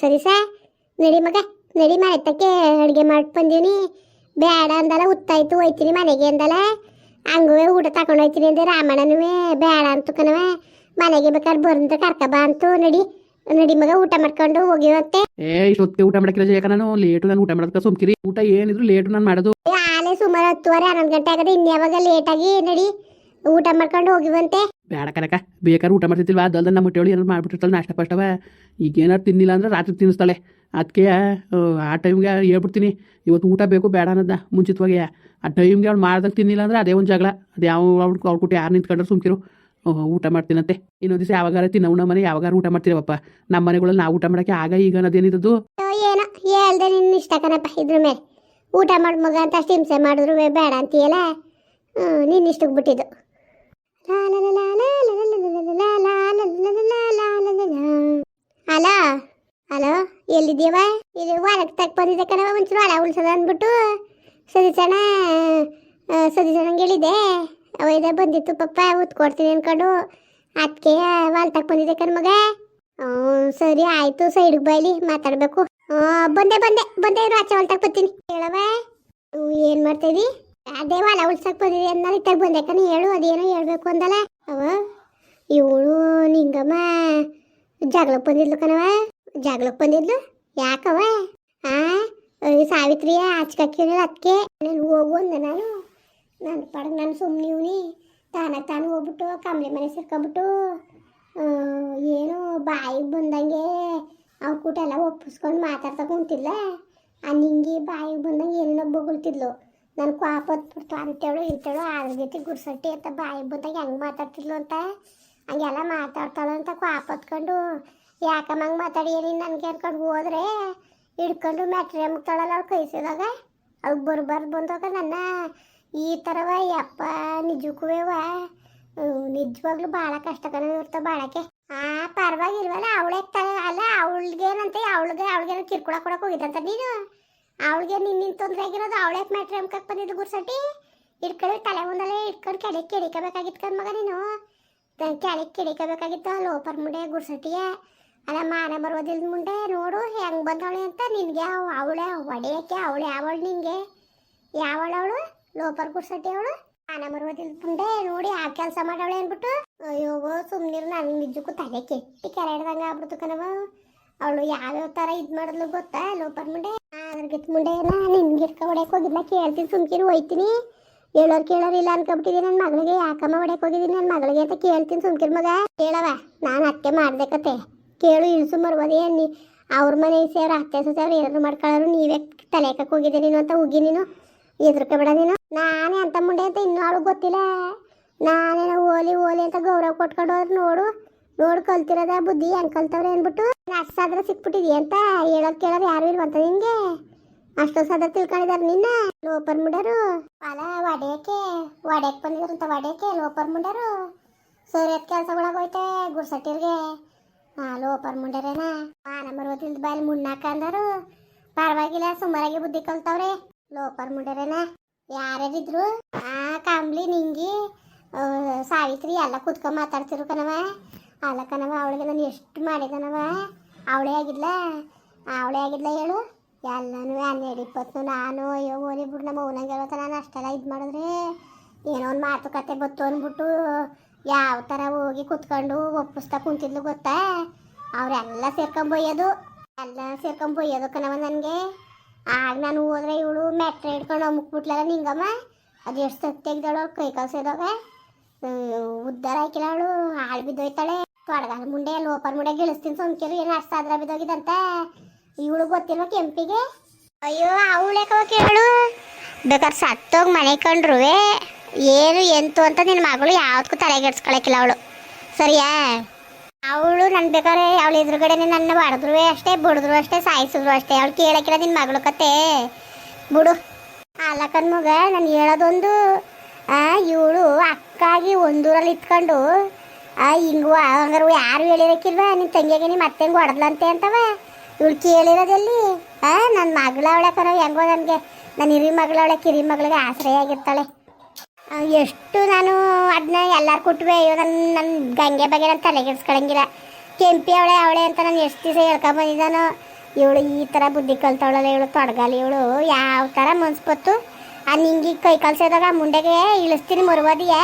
ಸರಿ ಸಾ. ನಡಿ ಮಗ ನಡಿ ಮನೆ ತಕ್ಕೆ ಅಡುಗೆ ಮಾಡಿ ಬಂದೀನಿ ಬೇಡ ಅಂದಲ್ಲ ಉತ್ತಾಯ್ತು ಹೋಯ್ತೀನಿ ಮನೆಗೆ ಅಂದಲ್ಲ ಹಂಗುವೆ ಊಟ ತಗೊಂಡು ಹೋಯ್ತೀನಿ ಅಂದೆ ರಾಮಣ್ಣನೂ ಬೇಡ ಅಂತಕನವ ಮನೆಗೆ ಬೇಕಾದ್ರೆ ಬಂದು ಕರ್ಕ ಬಾ ಅಂತು. ನಡಿ ನಡಿ ಮಗ ಊಟ ಮಾಡ್ಕೊಂಡು ಹೋಗಿವತ್ತೆ ಏ ಇಷ್ಟೊತ್ತಿಗೆ ಊಟ ಮಾಡಕ್ಕಿಲ್ಲ ಯಾಕ ನಾನು. ಲೇಟು ನಾನು ಊಟ ಮಾಡೋದಕ್ಕೆ ಸುಮ್ಕಿರಿ. ಊಟ ಏನಿದ್ರು ಲೇಟು ನಾನು ಮಾಡೋದು. ಆಲೆ ಸುಮಾರು ಹತ್ತುವರೆ ಹನ್ನೊಂದು ಗಂಟೆ ಆಗದೆ ಇನ್ಯಾವಾಗ ಲೇಟಾಗಿ ನಡಿ. ಊಟ ಮಾಡ್ಕೊಂಡು ಹೋಗಿವಂತೆ ಬೇಡ ಕನಕ, ಬೇಕಾದ್ರೆ ಊಟ ಮಾಡ್ತಿರ್ತಿಲ್ವ? ಅದಲ್ದ ನಮ್ಮ ಹೊಟ್ಟೆವಳಿ ಏನಾದ್ರು ಮಾಡ್ಬಿಟ್ಟಿರ್ತಾಳೆ, ನಾಷ್ಟ ಪಷ್ಟವ. ಈಗ ಏನಾರು ತಿನ್ನಿಲ್ಲ ಅಂದ್ರೆ ರಾತ್ರಿ ತಿನ್ನಿಸ್ತಾಳೆ. ಅದಕ್ಕೆ ಆ ಟೈಮ್ಗೆ ಹೇಳ್ಬಿಡ್ತೀನಿ, ಇವತ್ತು ಊಟ ಬೇಕು, ಬೇಡ ಅನ್ನೋದ ಮುಂಚಿತವಾಗಿ. ಆ ಟೈಮ್ಗೆ ಅವ್ಳು ಮಾಡ್ದಾಗ ತಿನ್ನಿಲ್ಲ ಅಂದ್ರೆ ಅದೇ ಒಂದು ಜಗಳ. ಅದು ಯಾವ ಅವ್ಳು ಅವ್ಳು ಕೊಟ್ಟು ಯಾರು ನಿಂತ್ಕೊಂಡ್ರೆ ಸುಮ್ಕಿರು. ಊಟ ಮಾಡ್ತೀನಂತೆ ಇನ್ನೊಂದು ದಿವಸ ಯಾವಾಗಾರ ತಿನ್ನವು ಮನೆ ಯಾವಾಗಾರ ಊಟ ಮಾಡ್ತೀರಪ್ಪ. ನಮ್ಮ ಮನೆಗಳಲ್ಲಿ ನಾವು ಊಟ ಮಾಡೋಕ್ಕೆ ಆಗ ಈಗ ಅನ್ನೋದೇನಿದ್ದು ಏನೋ ನಿನ್ನ ಇಷ್ಟ ಕಣಪ್ಪ ಇದ್ರ ಮೇಲೆ. ಊಟ ಮಾಡಿ, ಮಗ ಅಂತ ಅಷ್ಟು ಹಿಂಸೆ ಮಾಡಿದ್ರು ಬೇಡ ಅಂತೀಯಲ್ಲ? ನಿನ್ನ ಇಷ್ಟಕ್ಕೆ ಬಿಟ್ಟಿದ್ದು. ಹಲೋ ಹಲೋ ಎಲ್ಲಿದ್ದೀವ? ಇಲ್ಲಿ ಹೊರಗೆ ತಕ್ಕ ಬಂದಿದ್ದೆ ಕಣವ ಒಂಚೂರು ಅಲ ಉಳ್ಸದ ಅಂದ್ಬಿಟ್ಟು. ಸದೀಸಣ ಸದೀಸಣಂಗೆ ಹೇಳಿದೆ ಇದೆ ಬಂದಿತ್ತು ಪಪ್ಪ, ಉತ್ಕೊಡ್ತೀನಿ ಅನ್ಕೊಂಡು. ಅದಕ್ಕೆ ವಾಲ್ ತಕ್ಕ ಬಂದಿದ್ದೆ ಕಣ್ ಮಗ. ಹ್ಞೂ, ಸರಿ ಆಯ್ತು ಸೈಡ್ಗೆ ಬೈಲಿ, ಮಾತಾಡಬೇಕು. ಬಂದೆ ಬಂದೆ ಬಂದೆ ಇರು, ಆಚೆ ಹೊಲ್ತಾಗ ಬರ್ತೀನಿ. ಹೇಳವ ಏನು ಮಾಡ್ತಿದ್ದಿ ಅದೇ ಹೊಲ ಉಳ್ಸಕ್ ಬಂದಿದೆ ಅನ್ನೋದು ಇತ್ತಾಗ ಬಂದೆ. ಕಣಿ, ಹೇಳು, ಅದೇನೋ ಹೇಳ್ಬೇಕು ಅಂದಲ್ಲ ಅವ, ಇವಳು ನಿಂಗಮ್ಮ ಜಗಳಕ್ಕೆ ಬಂದಿದ್ಲು ಕಣವ. ಜಗಳಕ್ಕೆ ಬಂದಿದ್ಲು? ಯಾಕವ? ಆ ಸಾವಿತ್ರಿಯ ಆಚ್ಕಕ್ಕಿರಲ್ಲ ಅದಕ್ಕೆ ನಾನು ಹೋಗು ಅಂದೆ ನಾನು. ನನ್ನ ಪಡಗೆ ನಾನು ಸುಮ್ಮನೆ ಇವನಿ. ತಾನ ತಾನು ಹೋಗ್ಬಿಟ್ಟು ಕಂಬ್ಳಿ ಮನೆ ಸೇರ್ಕೊಂಬಿಟ್ಟು ಏನು ಬಾಯಿ ಬಂದಂಗೆ ಅವ್ರ ಕೂಟ ಎಲ್ಲ ಒಪ್ಪಿಸ್ಕೊಂಡು ಮಾತಾಡ್ತಾ ಕುಂತಿಲ್ಲ ಆ ನಿಂಗಿ ಬಾಯಿ ಬಂದಂಗೆ ಏನೇನೋ ಬೊಗಳ್ತಿದ್ಲು. ನಾನು ಕ್ವಾಪ ಹೊತ್ಬಿಡ್ತು ಅಂತೇಳು, ಇಂತೇಳು, ಅದ್ರ ಜೊತೆ ಗುರ್ಸಟ್ಟಿ ಅಂತ ಬಾಯಿ ಬಂದಾಗ ಹೆಂಗೆ ಮಾತಾಡ್ತಿದ್ಲು ಅಂತ? ಹಂಗೆಲ್ಲ ಮಾತಾಡ್ತಾಳು ಅಂತ ಕ್ವಾಪ ಹೊತ್ಕೊಂಡು. ಯಾಕಮ್ಮ ಹಂಗೆ ಮಾತಾಡಿ ನೀನು ನನಗೆ ಅನ್ಕೊಂಡು ಹೋದ್ರೆ ಹಿಡ್ಕೊಂಡು ಮ್ಯಾಟ್ರಿ ಮುಗ್ತಾಳಲ್ಲ ಅವ್ಳು ಕೈಸಿದಾಗ ಅವ್ಳು ಬರ್ಬಾರ್ದು ಬಂದಾಗ ನನ್ನ ಈ ಥರವ ಯಪ್ಪ ನಿಜಕ್ಕೂ ನಿಜವಾಗ್ಲೂ ಭಾಳ ಕಷ್ಟ ಕಣ ಭಾಳಕ್ಕೆ ಆ, ಪರವಾಗಿಲ್ವಲ್ಲ, ಅವಳೇ ತ, ಅಲ್ಲ, ಅವಳಿಗೇನಂತೆ, ಅವಳಿಗೆ, ಅವಳಿಗೇನು ಕಿರ್ಕೊಳಕ್ಕೆ ಕೊಡಕ್ಕೆ ಹೋಗಿದ್ದಂತ ನೀನು? ಅವಳಿಗೆ ನಿನ್ನ ತೊಂದರೆ ಆಗಿರೋದು ಅವಳೇ ಮ್ಯಾಟ್ರಿ ಅಮ್ಕಕ್ಕೆ ಬಂದಿದ್ದು ಗುರ್ಸಟಿ? ಇಟ್ಕೊಳ್ಳಿ ತಲೆ ಮುಂದಲೇ ಇಟ್ಕೊಂಡು ಕೆಳಗೆ ಕೆಡಿಕಬೇಕಾಗಿತ್ತು ಕಣ್ ಮಗ ನೀನು. ಕೆಳಗೆ ಕೆಡಿಕಬೇಕಾಗಿತ್ತು ಲೋಪರ್ ಮುಂಡೆ ಗುರ್ಸಟ್ಟಿಯ ಅಲ್ಲ, ಮಾನ ಬರೋದಿಲ್ಲ ಮುಂಡೆ ನೋಡು, ಹೆಂಗೆ ಬಂದವಳೆ ಅಂತ ನಿನಗೆ ಅವಳೆ ಒಡೆಯಕ್ಕೆ ಅವಳು ಯಾವಳು ನಿನಗೆ? ಯಾವಳವಳು ಲೋಪರ್ ಗುರ್ಸಟ್ಟಿ ಅವಳು? ಮಾನ ಬರೋದಿಲ್ಲ ಮುಂಡೆ ನೋಡಿ, ಆ ಕೆಲಸ ಮಾಡವಳೆ ಅಂದ್ಬಿಟ್ಟು, ಅಯ್ಯೋ ಸುಮ್ಮನಿರು ನನಗೆ ನಿಜಕ್ಕೂ ತಲೆ ಕೆಟ್ಟಿ ಕೆರೆ ಹಿಡ್ದಂಗೆ ಆಗ್ಬಿಡ್ತು ಕಣವ ಅವಳು ಯಾವ್ಯಾವ ಥರ ಇದು ಮಾಡಿದ್ಲು ಗೊತ್ತಾ ಲೋಪರ್ ಮುಂಡೆ? ಅದ್ರಗಿತ್ ಮುಂಡೆ ನಿನ್ಗೆ ಇಟ್ಕೊ ಹೊಡೆಯಕ್ಕೆ ಹೋಗಿದ್ನ ಕೇಳ್ತೀನಿ, ಸುಮ್ಕಿರು ಹೋಯ್ತೀನಿ. ಹೇಳೋರು ಕೇಳೋರು ಇಲ್ಲ ಅನ್ಕೊಬಿಟ್ಟಿದ್ದೀನಿ ನನ್ನ ಮಗಳಿಗೆ, ಯಾಕಮ್ಮ ಹೊಡೆಯಕ್ಕೆ ಹೋಗಿದ್ದೀನಿ ನನ್ನ ಮಗಳಿಗೆ ಅಂತ ಕೇಳ್ತೀನಿ ಸುಮ್ಕಿರ್ ಮಗ. ಕೇಳವ ನಾನು ಅತ್ತೆ ಮಾಡ್ದೆ ಕೇಳು, ಇಳಿಸು ಮರ್ಬೋದೇ ನೀ ಅವ್ರ ಮನೆ ಸೇರ ಅತ್ತೆ ಸೇರು ಏನಾದ್ರು ಮಾಡ್ಕೊಳ್ಳೋರು ನೀವೇ ತಲೆ ಹೋಗಿದ್ದೆ ನೀನು ಅಂತ ಹೋಗಿ ನೀನು. ಎದ್ರಕೋಬೇಡ ನೀನು. ನಾನೇ ಅಂತ ಮುಂಡೆ ಅಂತ ಇನ್ನೂ ಅವಳು ಗೊತ್ತಿಲ್ಲ. ನಾನೇನೋ ಓಲಿ ಓಲಿ ಅಂತ ಗೌರವ ಕೊಟ್ಕೊಂಡು ಹೋದ್ರೆ ನೋಡು. ನೋಡು ಕಲ್ತಿರೋದ ಬುದ್ಧಿ ಹೆಂಗೆ ಕಲ್ತವ್ರೆ ಅಂದ್ಬಿಟ್ಟು. ಅಷ್ಟಾದ್ರೆ ಸಿಕ್ಬಿಟ್ಟಿದ್ಯ ಅಂತ ಹೇಳೋದು ಕೇಳೋದು ಯಾರು ಇಲ್ವಂತ ನಿಂಗೆ? ಅಷ್ಟೊಂದು ಸದ ತಿಳ್ಕೊಂಡಿದಾರ ನಿನ್ನ? ಲೋಪರ್ ಮುಂಡರು. ಪಾಲ ಒಡೆಯಕ್ಕೆ ಒಡೆಯಕ್ಕೆ ಬಂದಿದ್ರಂತ ಒಡೆಯಕ್ಕೆ ಲೋಪರ್ ಮುಂಡರು. ಸೂರ್ಯದ ಕೆಲಸಗಳಾಗೋಯ್ತೆ ಗುಡ್ಸಟ್ಟಿರ್ಗೆ. ಲೋಪರ್ ಮುಂಡರೇನ? ಪಾನ ಮರುವತ್ತಿಲ್ದ ಬಾಯಲ್ಲಿ ಮುಣ್ಣಾಕ ಅಂದರು. ಪರವಾಗಿಲ್ಲ ಸುಮಾರಾಗಿ ಬುದ್ಧಿ ಕಲ್ತವ್ರೆ. ಲೋಪರ್ ಮುಂಡರೇನ? ಯಾರ್ಯಾರಿದ್ರು? ಆ ಕಾಂಬ್ಲಿ ನಿಂಗಿ ಸಾವಿತ್ರಿ ಎಲ್ಲ ಕೂತ್ಕ ಮಾತಾಡ್ತಿರು ಕಣವ ಅಲ್ಲ ಕಣವ ಅವಳಿಗೆ ನಾನು ಎಷ್ಟು ಮಾಡಿದನವ ಅವಳೇ ಆಗಿದ್ಲ? ಅವಳೇ ಆಗಿದ್ಲ ಹೇಳು. ಎಲ್ಲನೂ ಹನ್ನೆರಡು ಇಪ್ಪತ್ತು, ನಾನು, ಅಯ್ಯೋ ಬಿಡು, ನಮ್ಮ ಅವನಂಗೆ ಹೇಳ್ತಾ ನಾನು ಅಷ್ಟೆಲ್ಲ ಇದು ಮಾಡಿದ್ರೆ ಏನೋ ಒಂದು ಮಾತುಕತೆ ಬತ್ತು ಅಂದ್ಬಿಟ್ಟು ಯಾವ ಥರ ಹೋಗಿ ಕುತ್ಕೊಂಡು ಒಪ್ಪಿಸ್ತಾ ಕುಂತಿದ್ಲು ಗೊತ್ತಾ? ಅವರೆಲ್ಲ ಸೇರ್ಕೊಂಬೊಯ್ಯೋದು ಎಲ್ಲ ಸೇರ್ಕೊಂಬೊಯ್ಯೋದು ಕಣವ ನನಗೆ. ಆಗ ನಾನು ಹೋದ್ರೆ ಇವಳು ಮೆಟ್ರೆ ಹಿಡ್ಕೊಂಡು ಅಮ್ಮಕ್ಬಿಟ್ಲಲ್ಲ ನಿಂಗಮ್ಮ ಅದು ಎಷ್ಟು ಸತ್ಯಾಗಿದ್ದಾಳು ಅವ್ಳು ಕೈ ಕಲ್ಸಿದಾಗ ಉದ್ದಾರ ಹಾಕಿಲ್ಲ ಅವಳು, ಹಾಳು ಬಿದ್ದೋಯ್ತಾಳೆ. ತೊಡಗಾಲ ಮುಂಡೆ ಲೋಪರ್ ಮುಂಡೆ ಗಿಳಿಸ್ತೀನಿ ಸೊಂಕೇರು ಏನು ಅಷ್ಟು ಸಾದ್ರ ಬಿದ್ದೋಗಿದಂತ ಇವಳು ಗೊತ್ತಿಲ್ವ ಕೆಂಪಿಗೆ? ಅಯ್ಯೋ ಅವಳೇಕವ ಕೇಳು? ಬೇಕಾದ್ರೆ ಸತ್ತೋಗಿ ಮನೆ ಕಂಡ್ರುವೆ. ಏನು, ಎಂತು ಅಂತ ನಿನ್ನ ಮಗಳು ಯಾವ್ದಕ್ಕೂ ತಲೆಗೆಡ್ಸ್ಕೊಳಕಿಲ್ಲ ಅವಳು. ಸರಿಯಾ? ಅವಳು ನನ್ನ ಬೇಕಾದ್ರೆ ಅವಳು ಎದುರುಗಡೆನೆ ನನ್ನ ಹೊಡೆದ್ರು ಅಷ್ಟೇ ಬಡಿದ್ರು ಅಷ್ಟೇ ಸಾಯಿಸಿದ್ರು ಅಷ್ಟೇ. ಅವಳು ಕೇಳಕ್ಕಿಲ್ಲ ನಿನ್ನ ಮಗಳು ಕತೆ. ಬಿಡು. ಅಲ್ಲಕ್ಕನ ಮಗ, ನಾನು ಹೇಳೋದೊಂದು. ಇವಳು ಅಕ್ಕಾಗಿ ಒಂದೂರಲ್ಲಿ ಇತ್ಕೊಂಡು ಹಿಂಗು ಹಂಗಾರು ಯಾರು ಹೇಳಿರಕ್ಕಿಲ್ವ? ನಿನ್ನ ತಂಗಿಯಾಗಿ ನಿಮ್ಮ ಅತ್ತೆಂಗೆ ಹೊಡೆದ್ಲಂತೆ ಅಂತವ? ಇವಳು ಕೇಳಿರೋದೆಲ್ಲಿ ಆ ನನ್ನ ಮಗಳ ಅವಳೆ ಕರ ಹೆಂಗೋ ನನಗೆ ನನ್ನ ಹಿರಿ ಮಗಳವಳೆ ಕಿರಿ ಮಗಳಿಗೆ ಆಶ್ರಯ ಆಗಿರ್ತಾಳೆ. ಎಷ್ಟು ನಾನು ಅದನ್ನ ಎಲ್ಲಾರು ಕೊಟ್ಟುವೆ ಅಯ್ಯೋ ನನ್ನ ನನ್ನ ಗಂಗೆ ಬಗ್ಗೆ ನಾನು ತಲೆಗೆಡ್ಸ್ಕೊಳಂಗಿಲ್ಲ ಕೆಂಪಿ ಅವಳೆ ಅವಳೆ ಅಂತ ನಾನು ಎಷ್ಟು ದಿವಸ ಹೇಳ್ಕೊಂಡ್ ಬಂದಿದ್ದಾನೋ, ಇವಳು ಈ ಥರ ಬುದ್ಧಿ ಕಲ್ತವಳಲ್ಲ ಇವಳು ತೊಡಗಲ್ಲ ಇವಳು, ಯಾವ ಥರ ಮನ್ಸ್ಪತ್ತು. ಆ ನಿಂಗೆ ಕೈ ಕಲ್ಸೋದಾಗ ಮುಂಡೆಗೆ ಇಳಿಸ್ತೀನಿ ಮರುವದಿಯೇ.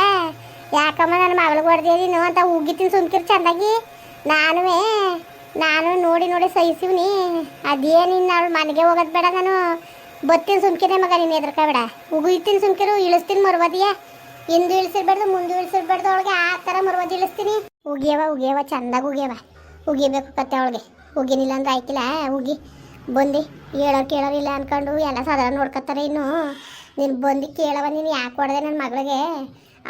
ಯಾಕಮ್ಮ ನನ್ನ ಮಗಳಿಗೆ ಹೊಡೆದೇ ನೀನು ಅಂತ ಉಗಿತೀನಿ ಸುಮ್ಕಿರ್ ಚಂದಾಗಿ. ನಾನುವೇ ನಾನು ನೋಡಿ ನೋಡಿ ಸಹಿಸಿವ್ನಿ. ಇನ್ನು ಅವಳು ಮನೆಗೆ ಹೋಗೋದು ಬೇಡ ನಾನು. ಬತ್ತೀನಿ ಸುಮ್ಕಿನ ಮಗ ನೀನು ಎದ್ರಕಬೇಡ ಉಗುಯ್ತೀನಿ ಸುಮ್ಕಿರು, ಇಳಿಸ್ತೀನಿ ಮರುವದಿಯೇ? ಹಿಂದೂ ಇಳಿಸಿರ್ಬಾರ್ದು ಮುಂದೆ ಇಳಿಸಿರ್ಬಾರ್ದು ಅವಳಿಗೆ ಆ ಥರ ಮರುವದಿ ಇಳಿಸ್ತೀನಿ. ಉಗಿಯವ ಉಗಿಯವ, ಚಂದಾಗ ಉಗಿಯವ. ಉಗಿಬೇಕು ಕತ್ತೆ ಅವಳಿಗೆ. ಉಗಿನಿಲ್ಲ ಅಂದ್ರೆ ಆಯ್ತಿಲ್ಲ, ಉಗಿ. ಬಂದು ಹೇಳೋ ಕೇಳೋರಿಲ್ಲ ಅನ್ಕೊಂಡು ಎಲ್ಲ ಸಾಧಾರಣ ನೋಡ್ಕೊತಾರೆ ಇನ್ನು. ನೀನು ಬಂದು ಕೇಳವ, ನೀನು ಯಾಕೆ ಹೊಡೆದೆ ನನ್ನ ಮಗಳಿಗೆ?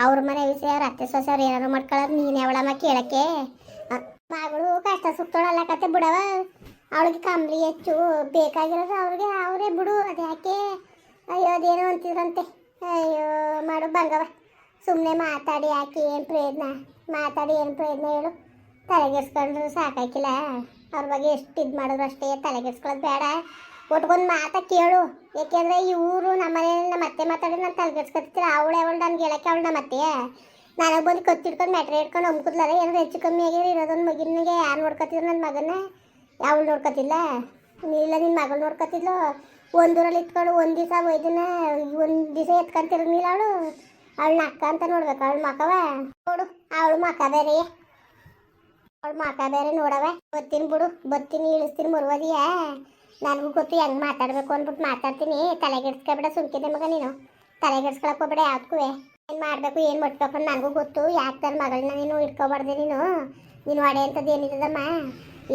ಅವ್ರ ಮನೆ ವಿಷಯ, ಅವ್ರ ಅತ್ತೆ ಸೊಸೆ ಅವ್ರು ಏನಾರು ಮಾಡ್ಕೊಳ್ಳೋರು ನೀನು ಯಾವಳಮ್ಮ ಕೇಳಕ್ಕೆ? ಮಗಳು ಕಷ್ಟ ಸುತ್ತೋಳಲ್ಲ ಕತೆ ಬಿಡವ. ಅವಳಿಗೆ ಕಂಬಳಿ ಹೆಚ್ಚು ಬೇಕಾಗಿರೋದು ಅವ್ರಿಗೆ, ಅವರೇ ಬಿಡು. ಅದು ಯಾಕೆ ಅಯ್ಯೋ, ಅದೇನೋ ಅಂತಿದ್ರಂತೆ. ಅಯ್ಯೋ, ಮಾಡು ಬಂಗವ ಸುಮ್ಮನೆ ಮಾತಾಡಿ ಯಾಕೆ ಏನು ಪ್ರಯತ್ನ? ಮಾತಾಡಿ ಏನು ಪ್ರಯತ್ನ ಹೇಳು. ತಲೆಗೆಸ್ಕೊಂಡ್ರು ಸಾಕಾಕಿಲ್ಲ ಅವ್ರ ಬಗ್ಗೆ ಎಷ್ಟು ಇದು ಮಾಡಿದ್ರು ಅಷ್ಟೇ ತಲೆಗೆಸ್ಕೊಳ್ಳೋದು ಬೇಡ. ಒಟ್ಗೊಂದು ಮಾತ ಕೇಳು. ಯಾಕೆಂದರೆ ಇವರು ನಮ್ಮ ಮನೆಯಲ್ಲಿ ನಮ್ಮ ಅತ್ತೆ ಮಾತಾಡಿ ನಾನು ತಲೆಗೆಡ್ಸ್ಕೊತಿರ್ತೀರ ಅವಳೆ ಅವಳು ನನ್ಗೆ ಹೇಳಕ್ಕೆ ಅವಳು ನಮ್ಮ ಅತ್ತೆ ನನಗೆ ಬಂದು ಕತ್ತಿಡ್ಕೊಂಡು ಮೆಟ್ರೆ ಇಟ್ಕೊಂಡು ಅಮ್ಕುದ್ಲಾರ ಏನಾದ್ರು ಹೆಚ್ಚು ಕಮ್ಮಿ ಆಗಿದ್ರೆ ಇರೋದೊಂದು ಮಗಿನಿಗೆ ಯಾರು ನೋಡ್ಕೊತಿದ್ರು ನನ್ನ ಮಗನ ಯಾವಳು ನೋಡ್ಕೊತಿಲ್ಲ ಇಲ್ಲ ನಿನ್ನ ಮಗಳು ನೋಡ್ಕೊತಿದ್ಲು ಒಂದೂರಲ್ಲಿ ಇಟ್ಕೊಂಡು ಒಂದು ದಿವಸ ಒಯ್ದಿನ, ಒಂದು ದಿವಸ ಎತ್ಕೊಂತಿರ್ಲಿಲ್ಲ ಅವಳು? ಅವಳನ್ನ ಅಕ್ಕ ಅಂತ ನೋಡ್ಬೇಕು, ಅವಳ ಮಕ್ಕವ? ನೋಡು, ಅವಳು ಮಕ ಬೇರೆ. ಅವಳು ಮಕ ಬೇರೆ ನೋಡವ. ಬತ್ತೀನಿ ಬಿಡು, ಬತ್ತೀನಿ, ಇಳಿಸ್ತೀನಿ, ಮುರುವದಿಯ. ನನಗೂ ಗೊತ್ತು, ಹೆಂಗೆ ಮಾತಾಡಬೇಕು ಅಂದ್ಬಿಟ್ಟು ಮಾತಾಡ್ತೀನಿ. ತಲೆಗೆಡ್ಸ್ಕೊಬೇಡ, ಸುಮ್ಕಿದೆ ಮಗ ನೀನು. ತಲೆಗೆಡ್ಸ್ಕೊಳಕ್ಕೆ ಹೋಗ್ಬೇಡ ಯಾವ್ದಕ್ಕೂ ಏನು ಮಾಡಬೇಕು, ಏನು ಮಾಡ್ಬೇಕು ಅಂತ ನನಗೂ ಗೊತ್ತು. ಯಾಕೆ ನನ್ನ ಮಗಳನ್ನ ನೀನು ಇಟ್ಕೋಬಾರ್ದೆ ನೀನು? ನೀನು ಒಡೆ ಅಂತದ್ ಏನಿದ್ದಮ್ಮ?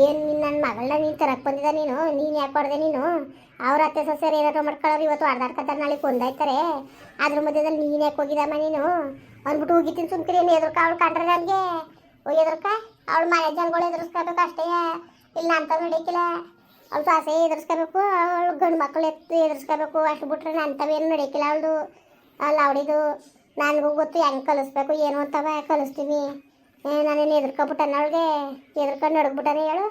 ಏನು ನೀನು ನನ್ನ ಮಗಳನ್ನ ನೀನು ತರಕ್ಕೆ ಬಂದಿದ್ದ ನೀನು? ನೀನು ಯಾಕೆ ಹೊಡೆದೆ ನೀನು? ಅವ್ರ ಅತ್ತೆ ಸೊಸೆಯರು ಏನಾದ್ರು ಮಾಡ್ಕೊಳ್ಳೋರು ಇವತ್ತು ಹೊಡೆದಾಡ್ಕೊತಾರೆ ನಾಳೆ ಕೊಂದಾಯ್ತಾರೆ ಅದ್ರ ಮಧ್ಯದಲ್ಲಿ ನೀನು ಯಾಕೆ ಹೋಗಿದಮ್ಮ ನೀನು? ಅಂದ್ಬಿಟ್ಟು ಹೋಗಿತ್ತೀನಿ ಸುಮ್ಕಿರಿ ಏನು ಎದುರ್ಕ ಅವಳು ಕಂಡ್ರೆ ನನಗೆ ಎದುರ್ಕ? ಅವ್ಳು ಮನೆ ಜನಗಳು ಎದುರಿಸ್ಕೋಬೇಕು ಅಷ್ಟೇ. ಇಲ್ಲ ಅಂತ ನಡೀಕಿಲ್ಲ ಅವ್ಳು ಸಾಸೆ ಎದುರಿಸ್ಕೋಬೇಕು, ಅವಳು ಗಂಡು ಮಕ್ಕಳು ಎತ್ತು ಎದುರಿಸ್ಕೋಬೇಕು. ಅಷ್ಟು ಬಿಟ್ರೆ ನಂತವೇನು ನಡೀಕಿಲ್ಲ ಅವಳದು ಅಲ್ಲ ಅವಳಿದು ನನಗೂ ಗೊತ್ತು ಹೆಂಗೆ ಕಲಿಸ್ಬೇಕು, ಏನು ಅಂತವ ಕಲಿಸ್ತೀವಿ. ನಾನೇನು ಅವಳಿಗೆ, ಎದುರ್ಕೊಂಡು ನಡ್ಬಿಟ್ಟಾನೆ ಹೇಳು.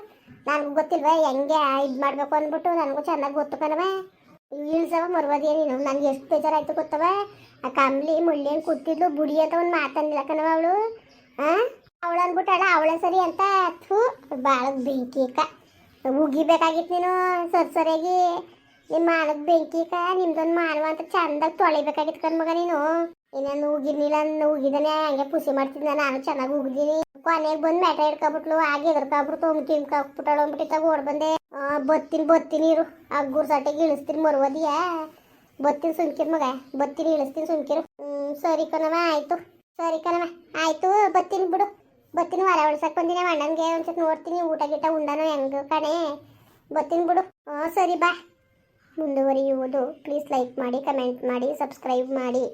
ನನಗೂ ಗೊತ್ತಿಲ್ವ, ಹೆಂಗೆ ಇದು ಮಾಡಬೇಕು ಅಂದ್ಬಿಟ್ಟು ನನಗೂ ಚೆನ್ನಾಗಿ ಗೊತ್ತು ಕಣವ ಇಳ್ಸವ ಮರ್ವದೇ ನೀನು. ನನಗೆ ಎಷ್ಟು ಬೇಜಾರಾಯ್ತು ಗೊತ್ತವ ಆ ಕಂಬ್ಲಿ ಮುಳ್ಳಿ ಕುತ್ತಿದ್ಲು ಕೂತಿದ್ಲು, ಬುಡಿ ಅಂತ ಒಂದು ಮಾತನ್ನಿಲ್ಲ ಕಣವ ಅವಳು. ಹಾಂ ಅವಳು ಅಂದ್ಬಿಟ್ಟಾಳ, ಅವಳೇ ಸರಿ ಅಂತ. ಥೂ ಭಾಳ ಬೆಂಕಿಕ ಉಗಿಬೇಕಾಗಿತ್ತು ನೀನು, ಸರಿ ಸರಿಯಾಗಿ. ನಿಮ್ಮ ಮಾಡಕ್ಕೆ ಬೆಂಕಿ ಅಕ್ಕ, ನಿಮ್ದೊಂದು ಮಾನವ ಅಂತ ಚಂದಾಗಿ ತೊಳಿಬೇಕಾಗಿತ್ತು ಕಣ್ ಮಗ ನೀನು ಹೋಗಿರ್ಲಿಲ್ಲ ನಾನು ಹೋಗಿದ್ದಾನೆ ಹಂಗೆ ಪುಸಿ ಮಾಡ್ತಿದ್ದೆ ನಾನು. ಚೆನ್ನಾಗಿ ಹೋಗಿದ್ದೀನಿ ಕೊನೆಗೆ ಬಂದು ಮೆಟ ಹಿಡ್ಕೊಬಿಟ್ಲು. ಹಾಗೆ ಎದ್ರಕೊಬಿಟ್ಟು ಒಮ್ಮೆ ತಿನ್ಕೊಬಿಟ್ಟಾಳು ಅಂದ್ಬಿಟ್ಟು ಓಡ್ ಬಂದೆ. ಬತ್ತಿನ, ಬತ್ತೀನಿ ಇರು. ಆ ಗುರ್ಸಾಟೆಗೆ ಇಳಿಸ್ತೀನಿ ಮರುವದಿಯ. ಬತ್ತೀನಿ ಸುಮ್ಕಿರ್ ಮಗ. ಬತ್ತೀನಿ, ಇಳಿಸ್ತೀನಿ ಸುಮ್ಕಿರು. ಸರಿ ಕಣವ ಆಯಿತು. ಸರಿ ಕಣವ ಆಯಿತು. ಬತ್ತಿನ ಬಿಡು. ಬತ್ತಿನ ಹೊರ ಹೊಡ್ಸಕ್ ಬಂದಿನಿ ಅಣ್ಣನಿಗೆ. ಒಂದ್ಸತಿ ನೋಡ್ತೀನಿ ಊಟ ಗೀಟ ಉಂಡಾನು ಹೆಂಗೆ ಕಣೆ. ಬತ್ತಿನ ಬಿಡು. ಹಾಂ ಸರಿ ಬಾ. ಮುಂದುವರಿಯುವುದು. ಪ್ಲೀಸ್ ಲೈಕ್ ಮಾಡಿ, ಕಮೆಂಟ್ ಮಾಡಿ, ಸಬ್ಸ್ಕ್ರೈಬ್ ಮಾಡಿ.